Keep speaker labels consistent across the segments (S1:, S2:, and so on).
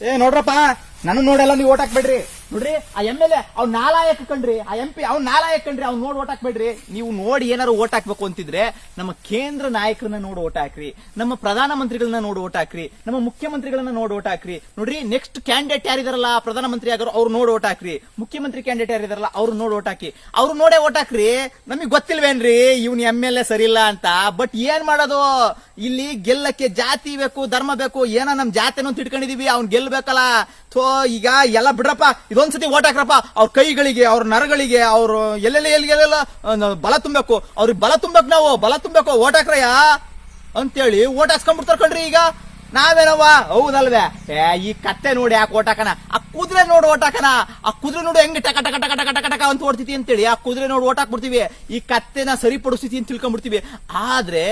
S1: ಏ ನೋಡ್ರಪ್ಪ ನಾನು ನೋಡಲ್ಲ ನೀವು ಓಟ್ ಹಾಕ್ಬೇಡ್ರಿ. ನೋಡ್ರಿ, ಆ ಎಂ ಎಲ್ ಎ ಅವ್ ನಾಲಾಯಕ ಕಣ್ರಿ. ಆ ಎಂ ಪಿ, ಅವ್ನ ನಾಲಾಯಕ ಕಣ್ರಿ. ಅವ್ನ ನೋಡಿ ಓಟ್ ಹಾಕ್ಬೇಡ್ರಿ. ನೀವು ನೋಡಿ ಏನಾರು ಓಟ್ ಹಾಕ್ಬೇಕು ಅಂತಿದ್ರೆ ನಮ್ಮ ಕೇಂದ್ರ ನಾಯಕರನ್ನ ನೋಡಿ ಓಟ್ ಹಾಕ್ರಿ. ನಮ್ಮ ಪ್ರಧಾನ ಮಂತ್ರಿಗಳನ್ನ ನೋಡಿ ಓಟ್ ಹಾಕ್ರಿ. ನಮ್ಮ ಮುಖ್ಯಮಂತ್ರಿಗಳನ್ನ ನೋಡಿ ಓಟ್ ಹಾಕ್ರಿ. ನೋಡ್ರಿ ನೆಕ್ಸ್ಟ್ ಕ್ಯಾಂಡಿಡೇಟ್ ಯಾರಿದಾರಲ್ಲ ಪ್ರಧಾನ ಮಂತ್ರಿ ಆಗೋರು, ಅವ್ರು ನೋಡಿ ಓಟ್ ಹಾಕ್ರಿ. ಮುಖ್ಯಮಂತ್ರಿ ಕ್ಯಾಂಡಿಡೇಟ್ ಯಾರಿದಾರಲ್ಲ, ಅವ್ರು ನೋಡಿ ಓಟ್ ಹಾಕಿ ಅವ್ರು ನೋಡೇ ಓಟ್ ಹಾಕ್ರಿ. ನಮಗೆ ಗೊತ್ತಿಲ್ವೇನ್ರಿ? ಇವ್ನ ಎಂ ಎಲ್ ಎ ಸರಿ ಇಲ್ಲ ಅಂತ. ಬಟ್ ಏನ್ ಮಾಡೋದು? ಇಲ್ಲಿ ಗೆಲ್ಲಕ್ಕೆ ಜಾತಿ ಬೇಕು, ಧರ್ಮ ಬೇಕು, ಏನೋ ನಮ್ ಜಾತಿನೂ ತಿಳ್ಕೊಂಡಿದೀವಿ ಅವ್ನ್ ಗೆಲ್ಬೇಕಲ್ಲ. ಥೋ, ಈಗ ಎಲ್ಲ ಬಿಡ್ರಪ್ಪ, ಇದೊಂದ್ಸತಿ ಓಟ್ ಹಾಕ್ರಪ್ಪ. ಅವ್ರ ಕೈಗಳಿಗೆ, ಅವ್ರ ನರಗಳಿಗೆ, ಅವ್ರ ಎಲ್ಲೆಲ್ಲ, ಎಲ್ಲಿಗೆಲ್ಲ ಬಲ ತುಂಬಬೇಕು. ಅವ್ರಿಗೆ ಬಲ ತುಂಬಬೇಕು ನಾವು, ಬಲ ತುಂಬಬೇಕು ಓಟ್ ಹಾಕ್ರಯ್ಯ? ಅಂತೇಳಿ ಓಟ್ ಹಾಕ್ಸ್ಕೊಂಡ್ಬಿಡ್ತಾರ ಕಣ್ರಿ ಈಗ. ನಾವೇನವ್ವ? ಹೌದಲ್ವೇ? ಏ, ಈ ಕತ್ತೆ ನೋಡಿ ಯಾಕೆ ಓಟ್ ಹಾಕಣ? ಆ ಕುದುರೆ ನೋಡಿ ಓಟ್ ಹಾಕಣ. ಆ ಕುದುರೆ ನೋಡಿ ಹೆಂಗ್ ಟಕ ಟಕ ಟಕ ಟಕ ಟಕ ಟಕ ಅಂತ ಓಡ್ತಿತಿ ಅಂತೇಳಿ. ಆ ಕುದುರೆ ನೋಡಿ ಹಾಕ್ಬಿಡ್ತೀವಿ. ಈ ಕತ್ತೆನ ಸರಿಪಡಿಸ್ತೀವಿ ಅಂತ ತಿಳ್ಕೊಂಡ್ಬಿಡ್ತೀವಿ. ಆದ್ರೆ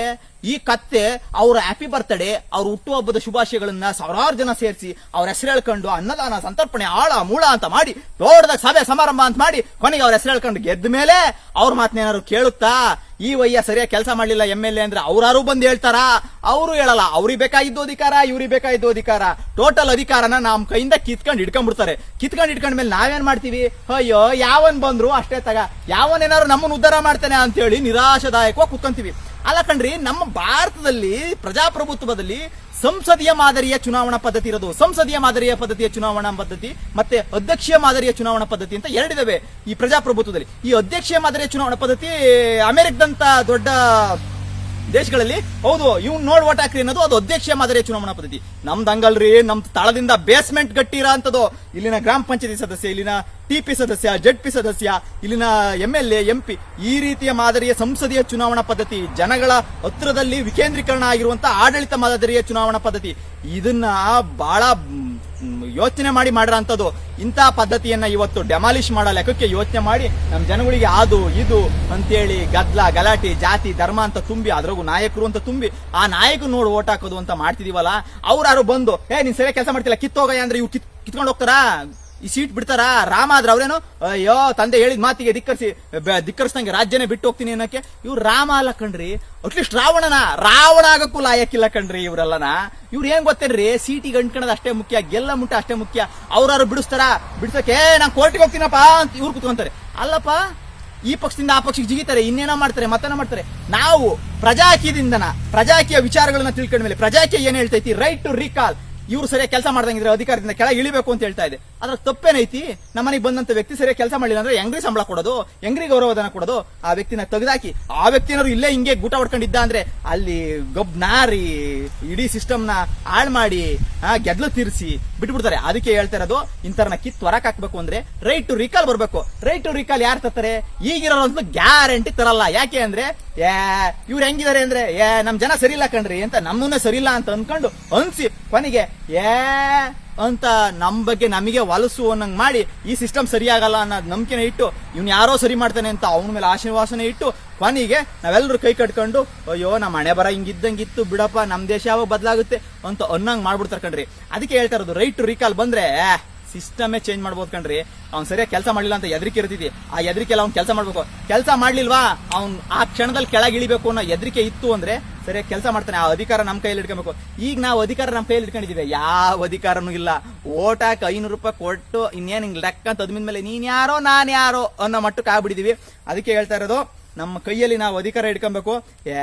S1: ಈ ಕತ್ತೆ ಅವರ ಹ್ಯಾಪಿ ಬರ್ತ್ಡೇ ಅವ್ರ ಹುಟ್ಟುಹಬ್ಬದ ಶುಭಾಶಯಗಳನ್ನ ಸಾವಿರಾರು ಜನ ಸೇರಿಸಿ ಅವ್ರ ಹೆಸರು ಹೇಳ್ಕೊಂಡು ಅನ್ನದಾನ, ಸಂತರ್ಪಣೆ, ಆಳ, ಮೂಳ ಅಂತ ಮಾಡಿ, ದೊಡ್ಡದಾಗ ಸಭೆ, ಸಮಾರಂಭ ಅಂತ ಮಾಡಿ ಕೊನೆಗೆ ಅವ್ರ ಹೆಸರು ಹೇಳ್ಕೊಂಡು ಗೆದ್ದ ಮೇಲೆ ಅವ್ರ ಮಾತನ್ನೇನಾದ್ರು ಕೇಳುತ್ತಾ? ಈ ವಯ್ಯ ಸರಿಯಾಗಿ ಕೆಲಸ ಮಾಡಲಿಲ್ಲ ಎಂ ಎಲ್ ಎ ಅಂದ್ರೆ ಅವ್ರಾರು ಬಂದು ಹೇಳ್ತಾರ? ಅವರು ಹೇಳಲ್ಲ, ಅವ್ರಿಗೆ ಬೇಕಾಗಿದ್ದು ಅಧಿಕಾರ, ಇವ್ರಿಗೆ ಬೇಕಾಗಿದ್ದು ಅಧಿಕಾರ. ಟೋಟಲ್ ಅಧಿಕಾರನ ನಮ್ ಕೈಯಿಂದ ಕಿತ್ಕೊಂಡು ಹಿಡ್ಕೊಂಡ್ಬಿಡ್ತಾರೆ. ಕಿತ್ಕೊಂಡು ಹಿಡ್ಕೊಂಡ್ ಮೇಲೆ ನಾವೇನ್ ಮಾಡ್ತೀವಿ? ಅಯ್ಯೋ, ಯಾವನ್ ಬಂದ್ರು ಅಷ್ಟೇ ತಗ. ಯಾವನ್ ಏನಾದ್ರು ನಮ್ಮನ್ನ ಉದ್ಧಾರ ಮಾಡ್ತಾನೆ ಅಂತೇಳಿ ನಿರಾಶದಾಯಕವಾಗಿ ಕುತ್ಕೊಂತೀವಿ. ಅಲ್ಲ ಕಣ್ರಿ, ನಮ್ಮ ಭಾರತದಲ್ಲಿ ಪ್ರಜಾಪ್ರಭುತ್ವದಲ್ಲಿ ಸಂಸದೀಯ ಮಾದರಿಯ ಚುನಾವಣಾ ಪದ್ಧತಿ ಇರೋದು. ಸಂಸದೀಯ ಮಾದರಿಯ ಪದ್ಧತಿಯ ಚುನಾವಣಾ ಪದ್ಧತಿ, ಮತ್ತೆ ಅಧ್ಯಕ್ಷೀಯ ಮಾದರಿಯ ಚುನಾವಣಾ ಪದ್ಧತಿ ಅಂತ ಎರಡಿದಾವೆ ಈ ಪ್ರಜಾಪ್ರಭುತ್ವದಲ್ಲಿ. ಈ ಅಧ್ಯಕ್ಷೀಯ ಮಾದರಿಯ ಚುನಾವಣಾ ಪದ್ಧತಿ ಅಮೆರಿಕದಂತ ದೊಡ್ಡ ದೇಶಗಳಲ್ಲಿ? ಹೌದು ಇವ್ ನೋಡ್ ಓಟ್ ಹಾಕ್ರಿ ಅನ್ನೋದು ಅದು ಅಧ್ಯಕ್ಷೀಯ ಮಾದರಿಯ ಚುನಾವಣಾ ಪದ್ಧತಿ. ನಮ್ದು ಹಂಗಲ್ರಿ, ನಮ್ ತಳದಿಂದ ಬೇಸ್ಮೆಂಟ್ ಗಟ್ಟಿ ಇಲ್ಲಿನ ಗ್ರಾಮ ಪಂಚಾಯತಿ ಸದಸ್ಯ, ಇಲ್ಲಿನ ಟಿಪಿ ಸದಸ್ಯ ಜೆಡ್ ಪಿ ಸದಸ್ಯ, ಇಲ್ಲಿನ ಎಂ ಎಲ್ ಎಂ ಪಿ ಈ ರೀತಿಯ ಮಾದರಿಯ ಸಂಸದೀಯ ಚುನಾವಣಾ ಪದ್ಧತಿ, ಜನಗಳ ಹತ್ರದಲ್ಲಿ ವಿಕೇಂದ್ರೀಕರಣ ಆಗಿರುವಂತಹ ಆಡಳಿತ ಮಾದರಿಯ ಚುನಾವಣಾ ಪದ್ಧತಿ. ಇದನ್ನ ಬಹಳ ಯೋಚನೆ ಮಾಡಿ ಮಾಡಿರೋ ಅಂತದ್ದು ಇಂಥ ಪದ್ಧತಿಯನ್ನ ಇವತ್ತು ಡೆಮಾಲಿಷ್ ಮಾಡೋ ಲೆಕ್ಕಕ್ಕೆ ಯೋಚನೆ ಮಾಡಿ ನಮ್ಮ ಜನಗಳಿಗೆ ಅದು ಇದು ಅಂತೇಳಿ ಗದ್ಲ, ಗಲಾಟೆ, ಜಾತಿ, ಧರ್ಮ ಅಂತ ತುಂಬಿ ಅದ್ರಾಗೂ ನಾಯಕರು ಅಂತ ತುಂಬಿ, ಆ ನಾಯಕರು ನೋಡಿ ಓಟ್ ಹಾಕೋದು ಅಂತ ಮಾಡ್ತಿದೀವಲ್ಲ ಅವ್ರು ಬಂದು, ಏ, ನೀನು ಸರಿಯಾಗಿ ಕೆಲಸ ಮಾಡ್ತಿಲ್ಲ, ಕಿತ್ತೋಗಯ್ಯ ಅಂದ್ರೆ ಇವ್ ಕಿತ್, ಕಿತ್ಕೊಂಡು ಹೋಗ್ತಾರಾ? ಈ ಸೀಟ್ ಬಿಡ್ತಾರಾ? ರಾಮ ಆದ್ರೆ ಅವ್ರೇನು, ಅಯ್ಯೋ, ತಂದೆ ಹೇಳಿದ ಮಾತಿಗೆ ಧಿಕ್ಕರಿಸಿ ಧಿಕ್ಕರಿಸ್ದಂಗೆ ರಾಜ್ಯನೇ ಬಿಟ್ಟು ಹೋಗ್ತೀನಿ ಅನ್ನಕ್ಕೆ. ಇವ್ರು ರಾಮ ಅಲ್ಲ ಕಣ್ರಿ. ಅಟ್ಲೀಸ್ಟ್ ರಾವಣನ, ರಾವಣ ಆಗಕ್ಕೂ ಲಾಯಕ್ಕಿಲ್ಲ ಕಣ್ರಿ ಇವ್ರೆಲ್ಲನ. ಇವ್ರು ಏನ್ ಗೊತ್ತೇನ್ರಿ? ಸೀಟಿಗೆ ಅಂಟ್ಕೊಳ್ಳೋದು ಅಷ್ಟೇ ಮುಖ್ಯ, ಗೆಲ್ಲ ಮುಟ್ಟ ಅಷ್ಟೇ ಮುಖ್ಯ. ಅವ್ರಾರು ಬಿಡಿಸ್ತಾರ? ಬಿಡಿಸಕ್ಕೆ ನಾ ಕೋರ್ಟಿಗೆ ಹೋಗ್ತೀನಪ್ಪ ಅಂತ ಇವ್ರು ಕುತ್ಕೊಂತಾರೆ. ಅಲ್ಲಪ್ಪ, ಈ ಪಕ್ಷದಿಂದ ಆ ಪಕ್ಷಕ್ಕೆ ಜಿಗಿತಾರೆ, ಇನ್ನೇನೋ ಮಾಡ್ತಾರೆ, ಮತ್ತೇನೋ ಮಾಡ್ತಾರೆ. ನಾವು ಪ್ರಜಾಕೀಯದಿಂದನ, ಪ್ರಜಾಕೀಯ ವಿಚಾರಗಳನ್ನ ತಿಳ್ಕೊಂಡ ಮೇಲೆ ಪ್ರಜಾಕೀಯ ಏನ್ ಹೇಳ್ತೈತಿ? ರೈಟ್ ಟು ರೀಕಾಲ್ ಇವ್ರು ಸರಿಯಾಗಿ ಕೆಲಸ ಮಾಡ್ದಂಗಿದ್ರೆ ಅಧಿಕಾರದಿಂದ ಕೆಳಗೆ ಇಳಿಬೇಕು ಅಂತ ಹೇಳ್ತಾ ಇದೆ. ಅದ್ರ ತಪ್ಪೇನೈತಿ ನಮ್ಮನೆಗೆ ಬಂದಂತ ವ್ಯಕ್ತಿ ಸರಿಯಾಗಿ ಕೆಲಸ ಮಾಡಿಲ್ಲ ಅಂದ್ರೆ ಹೆಂಗ್ರಿ ಸಂಬಳ ಕೊಡೋದು? ಹೆಂಗ್ರಿ ಗೌರವಧನ ಕೊಡೋದು? ಆ ವ್ಯಕ್ತಿನ ತೆಗೆದಾಕಿ. ಆ ವ್ಯಕ್ತಿನಾರು ಇಲ್ಲೇ ಹಿಂಗೆ ಗೂಟ ಹೊಡ್ಕೊಂಡಿದ್ದ ಅಂದ್ರೆ ಅಲ್ಲಿ ಗಬ್ ನಾರಿ, ಇಡೀ ಸಿಸ್ಟಮ್ನ ಹಾಳ್ ಮಾಡಿ ಗೆದ್ಲು ತೀರಿಸಿ ಬಿಟ್ಬಿಡ್ತಾರೆ. ಅದಕ್ಕೆ ಹೇಳ್ತಾ ಇರೋದು ಇಂಥರನ್ನ ಕಿತ್ ಹೊರಕ್ ಹಾಕ್ಬೇಕು ಅಂದ್ರೆ ರೈಟ್ ಟು ರಿಕಾಲ್ ಬರ್ಬೇಕು. ರೈಟ್ ಟು ರಿಕಾಲ್ ಯಾರು ತರ್ತಾರೆ? ಈಗಿರೋರು ಗ್ಯಾರಂಟಿ ತರಲ್ಲ. ಯಾಕೆ ಅಂದ್ರೆ, ಏ, ಇವ್ರು ಹೆಂಗಿದಾರೆ ಅಂದ್ರೆ, ಏ, ನಮ್ ಜನ ಸರಿ ಇಲ್ಲ ಕಣ್ರಿ ಅಂತ ನಮ್ಮನ್ನ ಸರಿ ಇಲ್ಲ ಅಂತ ಅನ್ಕೊಂಡು ಅನ್ಸಿ ಕೊನೆಗೆ ಏ, ಅಂತ ನಮ್ ಬಗ್ಗೆ ನಮಗೆ ವಲಸು ಅನ್ನಂಗ್ ಮಾಡಿ ಈ ಸಿಸ್ಟಮ್ ಸರಿಯಾಗಲ್ಲ ಅನ್ನೋದ್ ನಂಬಿಕೆನ ಇಟ್ಟು ಇವ್ನು ಯಾರೋ ಸರಿ ಮಾಡ್ತಾನೆ ಅಂತ ಅವನ ಮೇಲೆ ಆಶೀರ್ವಾಸನೆ ಇಟ್ಟು ಕೊನೆಗೆ ನಾವೆಲ್ಲರೂ ಕೈ ಕಟ್ಕೊಂಡು, ಅಯ್ಯೋ ನಮ್ಮ ಹಣೆ ಬರ ಹಿಂಗಿದ್ದಂಗಿತ್ತು, ಬಿಡಪ್ಪ, ನಮ್ ದೇಶ ಯಾವಾಗ ಬದಲಾಗುತ್ತೆ? ಅಂತ ಅನ್ನಂಗ್ ಮಾಡ್ಬಿಡ್ತಾರೆ ಕಣ್ರಿ. ಅದಕ್ಕೆ ಹೇಳ್ತಾ ಇರೋದು, ರೈಟ್ ಟು ರೀಕಾಲ್ ಬಂದ್ರೆ ಸಿಸ್ಟಮೇ ಚೇಂಜ್ ಮಾಡ್ಬೋದು ಕಣ್ರಿ. ಅವ್ನ್ ಸರಿಯಾಗಿ ಕೆಲಸ ಮಾಡಲಿಲ್ಲ ಅಂತ ಎದರಿಕೆ ಇರ್ತಿದ್ವಿ ಆ ಎದ್ರಿಕೆಲ್ಲ ಅವ್ನ್ ಕೆಲಸ ಮಾಡ್ಬೇಕು. ಕೆಲಸ ಮಾಡ್ಲಿಲ್ವಾ? ಅವ್ನ್ ಆ ಕ್ಷಣದಲ್ಲಿ ಕೆಳಗೆ ಇಳಿಬೇಕು ಅನ್ನೋ ಎದರಿಕೆ ಇತ್ತು ಅಂದ್ರೆ ಸರಿಯಾಗಿ ಕೆಲಸ ಮಾಡ್ತಾನೆ. ಆ ಅಧಿಕಾರ ನಮ್ಮ ಕೈಯಲ್ಲಿ ಇಟ್ಕೊಬೇಕು. ಈಗ ನಾವು ಅಧಿಕಾರ ನಮ್ಮ ಕೈಯಲ್ಲಿ ಇಟ್ಕೊಂಡಿದ್ದೀವಿ ಯಾವ ಅಧಿಕಾರನೂ ಇಲ್ಲ. ಓಟ್ ಹಾಕಿ ಐನೂರು ರೂಪಾಯಿ ಕೊಟ್ಟು ಇನ್ನೇನ್ ಹಿಂಗ್ ಲೆಕ್ಕ ಅಂತ ಮೇಲೆ ನೀನ್ ಯಾರೋ, ನಾನ್ ಯಾರೋ ಅನ್ನೋ ಮಟ್ಟಕ್ಕೆ ಆಗ್ಬಿಟ್ಟಿದೀವಿ. ಅದಕ್ಕೆ ಹೇಳ್ತಾ ಇರೋದು, ನಮ್ಮ ಕೈಯಲ್ಲಿ ನಾವು ಅಧಿಕಾರ ಇಟ್ಕೊಬೇಕು. ಏ,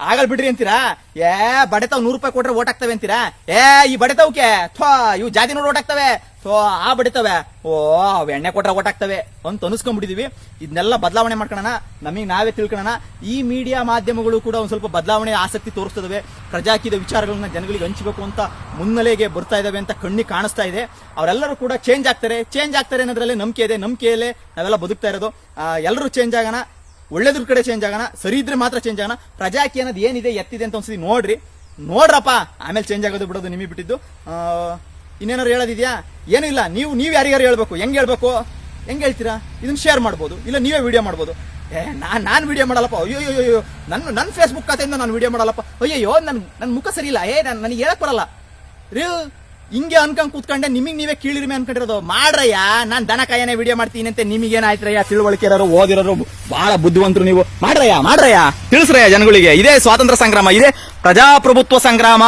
S1: ಆಗಲ್ ಬಿಡ್ರಿ ಅಂತೀರಾ? ಏ, ಬಡೆತಾವ್ ನೂರು ರೂಪಾಯಿ ಕೊಟ್ರೆ ಓಟ್ ಹಾಕ್ತವೆ ಅಂತೀರಾ? ಏ, ಈ ಬಡೆತಾವ್ಕೆ ಥೋ, ಇವು ಜಾತಿ ನೋಡಿ ಓಟ್ ಹಾಕ್ತವೆ. ಆ ಬಡಿತವೆ. ಓ, ಅವ್ ಎಣ್ಣೆ ಕೊಟ್ರೆ ಒಟ್ಟಾಗ್ತವೆ ಅಂತ ಅನ್ಸ್ಕೊಂಡ್ಬಿಟ್ಟಿದೀವಿ. ಇದನ್ನೆಲ್ಲ ಬದಲಾವಣೆ ಮಾಡ್ಕೊಳ್ಳೋಣ ನಮಗೆ ನಾವೇ ತಿಳ್ಕೊಳ್ಳೋಣ ಈ ಮೀಡಿಯಾ ಮಾಧ್ಯಮಗಳು ಕೂಡ ಒಂದು ಸ್ವಲ್ಪ ಬದಲಾವಣೆ ಆಸಕ್ತಿ ತೋರಿಸ್ತದವೆ. ಪ್ರಜಾಕೀಯ ವಿಚಾರಗಳನ್ನ ಜನಗಳಿಗೆ ಹಂಚಬೇಕು ಅಂತ ಮುನ್ನೆಲೆಗೆ ಬರ್ತಾ ಇದಾವೆ ಅಂತ ಕಣ್ಣಿಗೆ ಕಾಣಿಸ್ತಾ ಇದೆ. ಅವರೆಲ್ಲರೂ ಕೂಡ ಚೇಂಜ್ ಆಗ್ತಾರೆ. ಚೇಂಜ್ ಆಗ್ತಾರೆ ಅನ್ನೋದ್ರಲ್ಲಿ ನಂಬಿಕೆ ಇದೆ. ನಂಬಿಕೆಯಲ್ಲೇ ನಾವೆಲ್ಲ ಬದುಕ್ತಾ ಇರೋದು. ಎಲ್ಲರೂ ಚೇಂಜ್ ಆಗೋಣ. ಒಳ್ಳೇದ್ರ ಕಡೆ ಚೇಂಜ್ ಆಗೋಣ. ಸರಿ ಇದ್ರೆ ಮಾತ್ರ ಚೇಂಜ್ ಆಗೋಣ. ಪ್ರಜಾಕಿ ಅನ್ನೋದು ಏನಿದೆ, ಎತ್ತಿದೆ ಅಂತ ಒಂದ್ಸತಿ ನೋಡ್ರಿ. ನೋಡ್ರಪ್ಪ. ಆಮೇಲೆ ಚೇಂಜ್ ಆಗೋದು ಬಿಡೋದು ನಿಮಗೆ ಬಿಟ್ಟಿದ್ದು. ಇನ್ನೇನಾರು ಹೇಳೋದಿದೆಯಾ? ಏನೂ ಇಲ್ಲ. ನೀವು ನೀವು ಯಾರಿಗಾರು ಹೇಳ್ಬೇಕು? ಹೆಂಗೆ ಹೇಳ್ಬೇಕು? ಹೆಂಗೆ ಹೇಳ್ತೀರಾ? ಇದನ್ನ ಶೇರ್ ಮಾಡ್ಬೋದು. ಇಲ್ಲ, ನೀವೇ ವಿಡಿಯೋ ಮಾಡ್ಬೋದು. ಏ ನಾನು ನಾನು ವಿಡಿಯೋ ಮಾಡಲ್ಲಪ್ಪ. ಅಯ್ಯೋ ಅಯ್ಯೋ ಅಯ್ಯೋ. ನನ್ನ ನನ್ನ ಫೇಸ್ಬುಕ್ ಖಾತೆಯಿಂದ ನಾನು ವಿಡಿಯೋ ಮಾಡಲ್ಲಪ್ಪ. ಅಯ್ಯಯ್ಯೋ ನನ್ನ ನನ್ನ ಮುಖ ಸರಿ ಇಲ್ಲ. ಏ, ನಾನು, ನನಗೆ ಹೇಳಕ್ ಬರಲ್ಲ. ರೀ ಹಿಂಗೆ ಅನ್ಕೊಂಡ್ ಕೂತ್ಕೊಂಡೆ ನಿಮಗೆ ನೀವೇ ಕೀಳಿರಿಮೆ ಅನ್ಕೊಂಡಿರೋದು. ಮಾಡ್ರಯ್ಯ, ನಾನು ದನ ಕಾಯನೆ ವಿಡಿಯೋ ಮಾಡ್ತೀನಿ ಅಂತ ನಿಮಗೇನಾಯ್ತ್ರಯ್ಯ ತಿಳುವಳಿಕೆ ಇರೋರು ಓದಿರೋರು ಬಹಳ ಬುದ್ಧಿವಂತರು ನೀವು. ಮಾಡ್ರಯ್ಯ ಮಾಡ್ರಯ್ಯ. ತಿಳಿಸ್ರಯ್ಯ ಜನಗಳಿಗೆ. ಇದೇ ಸ್ವಾತಂತ್ರ್ಯ ಸಂಗ್ರಾಮ. ಇದೇ ಪ್ರಜಾಪ್ರಭುತ್ವ ಸಂಗ್ರಾಮ.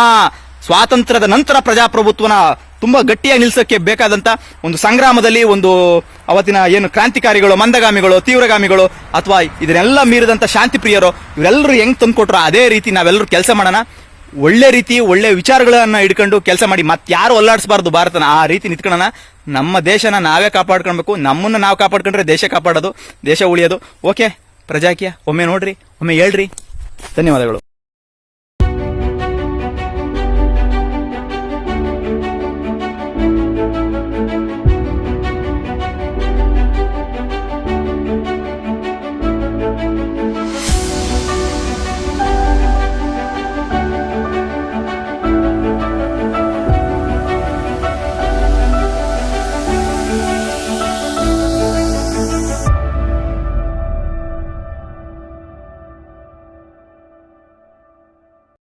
S1: ಸ್ವಾತಂತ್ರ್ಯದ ನಂತರ ಪ್ರಜಾಪ್ರಭುತ್ವನ ತುಂಬಾ ಗಟ್ಟಿಯಾಗಿ ನಿಲ್ಸಕ್ಕೆ ಬೇಕಾದಂತ ಒಂದು ಸಂಗ್ರಾಮದಲ್ಲಿ ಒಂದು ಅವತ್ತಿನ ಏನು ಕ್ರಾಂತಿಕಾರಿಗಳು, ಮಂದಗಾಮಿಗಳು, ತೀವ್ರಗಾಮಿಗಳು ಅಥವಾ ಇದನ್ನೆಲ್ಲ ಮೀರಿದಂತ ಶಾಂತಿ ಪ್ರಿಯರು ಇವರೆಲ್ಲರೂ ಹೆಂಗ್ ತಂದ್ಕೊಟ್ರು ಅದೇ ರೀತಿ ನಾವೆಲ್ಲರೂ ಕೆಲಸ ಮಾಡೋಣ. ಒಳ್ಳೆ ರೀತಿ, ಒಳ್ಳೆ ವಿಚಾರಗಳನ್ನ ಇಟ್ಕೊಂಡು ಕೆಲಸ ಮಾಡಿ. ಮತ್ತೆ ಯಾರು ಒಲ್ಲಾಡಿಸಬಾರ್ದು ಭಾರತನ. ಆ ರೀತಿ ನಿಂತ್ಕೊಳ್ಳೋಣ. ನಮ್ಮ ದೇಶನ ನಾವೇ ಕಾಪಾಡ್ಕೊಳ್ಬೇಕು. ನಮ್ಮನ್ನ ನಾವು ಕಾಪಾಡ್ಕೊಂಡ್ರೆ ದೇಶ ಕಾಪಾಡೋದು, ದೇಶ ಉಳಿಯೋದು. ಓಕೆ, ಪ್ರಜಾಕೀಯ, ಒಮ್ಮೆ ನೋಡ್ರಿ, ಒಮ್ಮೆ ಹೇಳ್ರಿ. ಧನ್ಯವಾದಗಳು.